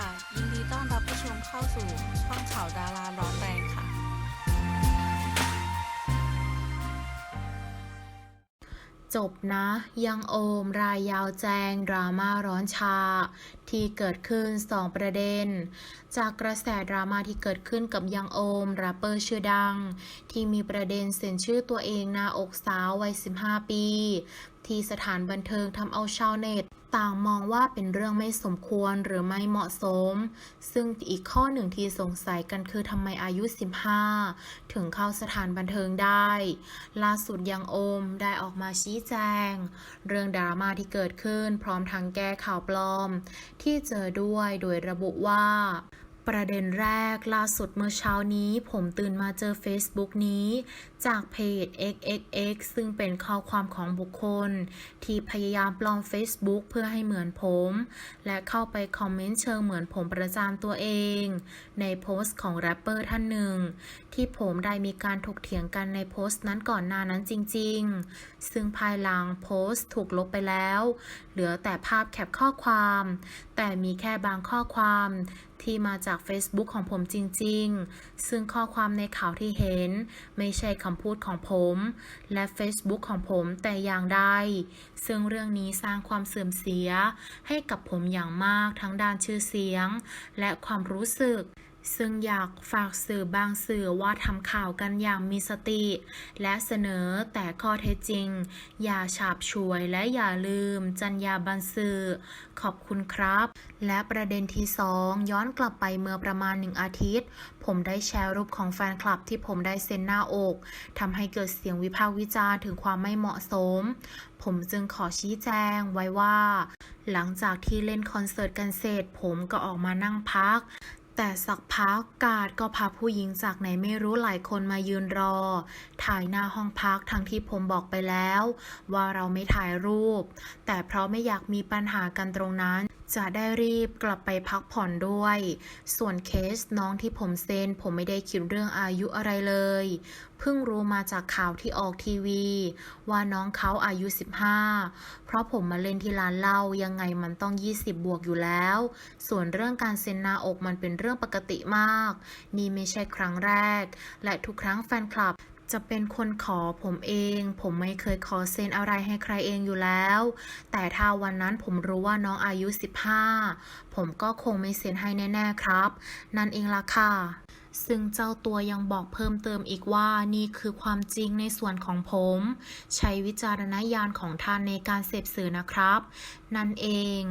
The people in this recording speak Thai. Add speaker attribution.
Speaker 1: ค่ะ ยินดีต้อนรับผู้ชมเข้าสู่ช่องข่าวดาราร้อนแรงค่ะ
Speaker 2: จบนะ ยังโอมรายยาวแจง ดราม่าร้อนชา ที่เกิดขึ้น 2 ประเด็น จากกระแสดราม่าที่เกิดขึ้นกับยังโอมแรปเปอร์ชื่อดัง ที่มีประเด็นเซ็นชื่อตัวเองหน้าอกสาววัย 15 ปีที่สถานบันเทิงทำเอาชาวเน็ตต่างมองว่าเป็นเรื่องไม่สมควรหรือไม่เหมาะสม ซึ่งอีกข้อหนึ่งที่สงสัยกันคือทำไมอายุ 15 ถึงเข้าสถานบันเทิงได้ ล่าสุดยังโอมได้ออกมาชี้แจง เรื่องดราม่าที่เกิดขึ้นพร้อมทั้งแก้ข่าวปลอม ที่เจอด้วยโดยระบุว่า ประเด็นแรกล่าสุดเมื่อเช้านี้ผมตื่นมาเจอ Facebook นี้ จากเพจ xxx ซึ่งเป็นข้อความของบุคคล ที่พยายามปลอม Facebook เพื่อให้เหมือนผม และเข้าไปคอมเมนต์เชิงเหมือนผมประจานตัวเอง ในโพสต์ของแรปเปอร์ท่านหนึ่ง ที่ผมได้มีการถกเถียงกันในโพสต์นั้นก่อนหน้านั้นจริง ๆ ซึ่งภายหลังโพสต์ถูกลบไปแล้ว เหลือแต่ภาพแคปข้อความ แต่มีแค่บางข้อความ ที่มาจาก Facebook ของผมจริงๆ ซึ่งข้อความในข่าวที่เห็น ไม่ใช่คำพูดของผม และ Facebook ของผมแต่อย่างใด ซึ่งเรื่องนี้สร้างความเสื่อมเสีย ให้กับผมอย่างมากทั้งด้านชื่อเสียง และความรู้สึก ซึ่งอยากฝากสื่อบางสื่อว่าทำข่าวกันอย่างมีสติ และเสนอแต่ข้อเท็จจริง อย่าฉาบฉวยและอย่าลืมจรรยาบรรณสื่อ ขอบคุณครับ และประเด็นที่2ย้อนกลับไปเมื่อประมาณหนึ่งอาทิตย์ ผมได้แชร์รูปของแฟนคลับที่ผมได้เซ็นหน้าอกทำให้เกิดเสียงวิพากษ์วิจารณ์ถึงความไม่เหมาะสม ผมจึงขอชี้แจงไว้ว่า หลังจากที่เล่นคอนเสิร์ตกันเสร็จผมก็ออกมานั่งพัก แต่สักพักกาดก็พาผู้หญิงจากไหนไม่รู้หลายคนมายืนรอ ถ่ายหน้าห้องพักทั้งที่ผมบอกไปแล้ว ว่าเราไม่ถ่ายรูป แต่เพราะไม่อยากมีปัญหากันตรงนั้นจะได้รีบกลับไปพักผ่อนด้วย ส่วนเคสน้องที่ผมเซ็นผมไม่ได้คิดเรื่องอายุอะไรเลย เพิ่งรู้มาจากข่าวที่ออกทีวี ว่าน้องเขาอายุ 15 เพราะผมมาเล่นที่ร้านเหล้ายังไงมันต้อง 20 บวกอยู่แล้ว ส่วนเรื่องการเซ็นหน้าอกมันเป็นเรื่องรื่องปกติมาก นี่ไม่ใช่ครั้งแรก และทุกครั้งแฟนคลับจะเป็นคนขอผมเอง ผมไม่เคยขอเซ็นอะไรให้ใครเองอยู่แล้ว แต่ถ้าวันนั้นผมรู้ว่าน้องอายุ 15 ผมก็คงไม่เซ็นให้แน่ ๆ ครับ นั่นเองล่ะค่ะ ซึ่งเจ้าตัวยังบอกเพิ่มเติมอีกว่านี่คือความจริงในส่วนของผม ใช้วิจารณญาณของท่านในการเสพสื่อนะครับ นั่นเอง